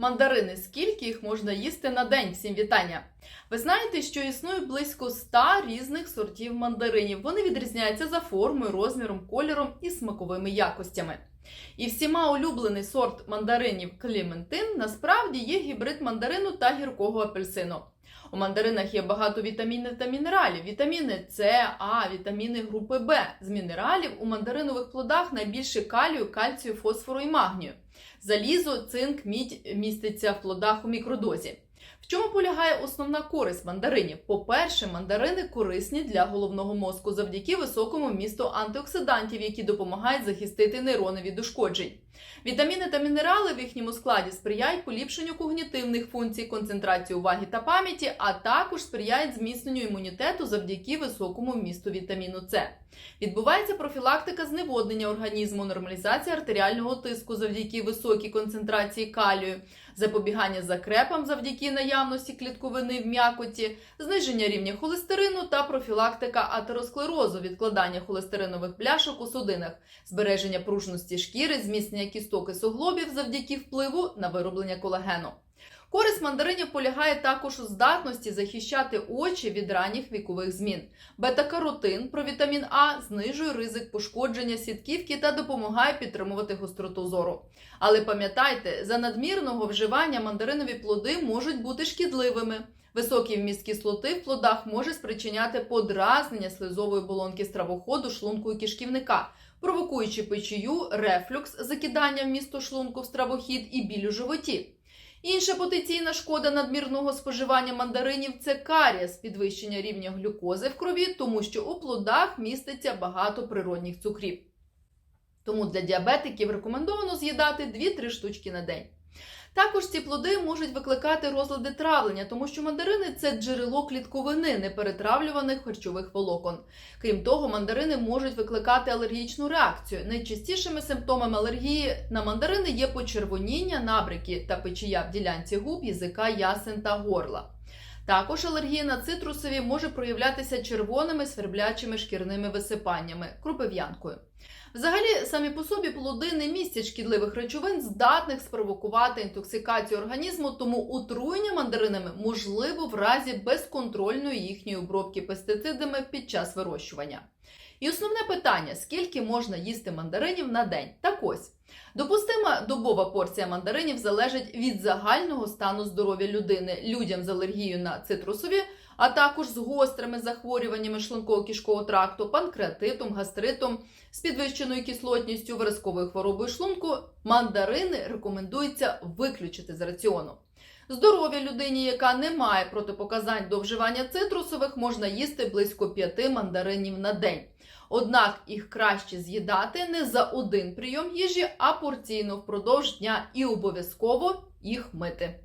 Мандарини, скільки їх можна їсти на день? Всім вітання! Ви знаєте, що існує близько 100 різних сортів мандаринів. Вони відрізняються за формою, розміром, кольором і смаковими якостями. І всіма улюблений сорт мандаринів Клементин насправді є гібрид мандарину та гіркого апельсину. У мандаринах є багато вітамінів та мінералів. Вітаміни С, А, вітаміни групи Б. З мінералів у мандаринових плодах найбільше калію, кальцію, фосфору і магнію. Залізо, цинк, мідь міститься в плодах у мікродозі. Чому полягає основна користь мандаринів? По-перше, мандарини корисні для головного мозку завдяки високому місту антиоксидантів, які допомагають захистити нейрони від ушкоджень. Вітаміни та мінерали в їхньому складі сприяють поліпшенню когнітивних функцій, концентрації уваги та пам'яті, а також сприяють зміцненню імунітету завдяки високому вмісту вітаміну С. Відбувається профілактика зневоднення організму, нормалізація артеріального тиску завдяки високій концентрації калію, запобігання закрепам завдяки наявності клітковини в м'якоті, зниження рівня холестерину та профілактика атеросклерозу, відкладання холестеринових пляшок у судинах, збереження пружності шкіри, зміцнення кісток і суглобів завдяки впливу на вироблення колагену. Користь мандаринів полягає також у здатності захищати очі від ранніх вікових змін. Бета-каротин, провітамін А, знижує ризик пошкодження сітківки та допомагає підтримувати гостроту зору. Але пам'ятайте, за надмірного вживання мандаринові плоди можуть бути шкідливими. Високий вміст кислоти в плодах може спричиняти подразнення слизової болонки стравоходу, шлунку і кишківника, провокуючи печію, рефлюкс, закидання вмісту шлунку в стравохід і біль у животі. Інша потенційна шкода надмірного споживання мандаринів це карієс, підвищення рівня глюкози в крові, тому що у плодах міститься багато природних цукрів. Тому для діабетиків рекомендовано з'їдати 2-3 штучки на день. Також ці плоди можуть викликати розлади травлення, тому що мандарини це джерело клітковини неперетравлюваних харчових волокон. Крім того, мандарини можуть викликати алергічну реакцію. Найчастішими симптомами алергії на мандарини є почервоніння, набрики та печія в ділянці губ, язика, ясен та горла. Також алергія на цитрусові може проявлятися червоними сверблячими шкірними висипаннями, крупив'янкою. Взагалі, самі по собі плоди не містять шкідливих речовин, здатних спровокувати інтоксикацію організму, тому отруєння мандаринами можливо в разі безконтрольної їхньої обробки пестицидами під час вирощування. І основне питання: скільки можна їсти мандаринів на день? Так ось. Допустима добова порція мандаринів залежить від загального стану здоров'я людини, людям з алергією на цитрусові, а також з гострими захворюваннями шлунково-кишкового тракту, панкреатитом, гастритом, з підвищеною кислотністю, виразковою хворобою шлунку. Мандарини рекомендується виключити з раціону. Здоров'я людині, яка не має протипоказань до вживання цитрусових, можна їсти близько 5 мандаринів на день. Однак їх краще з'їдати не за один прийом їжі, а порційно впродовж дня і обов'язково їх мити.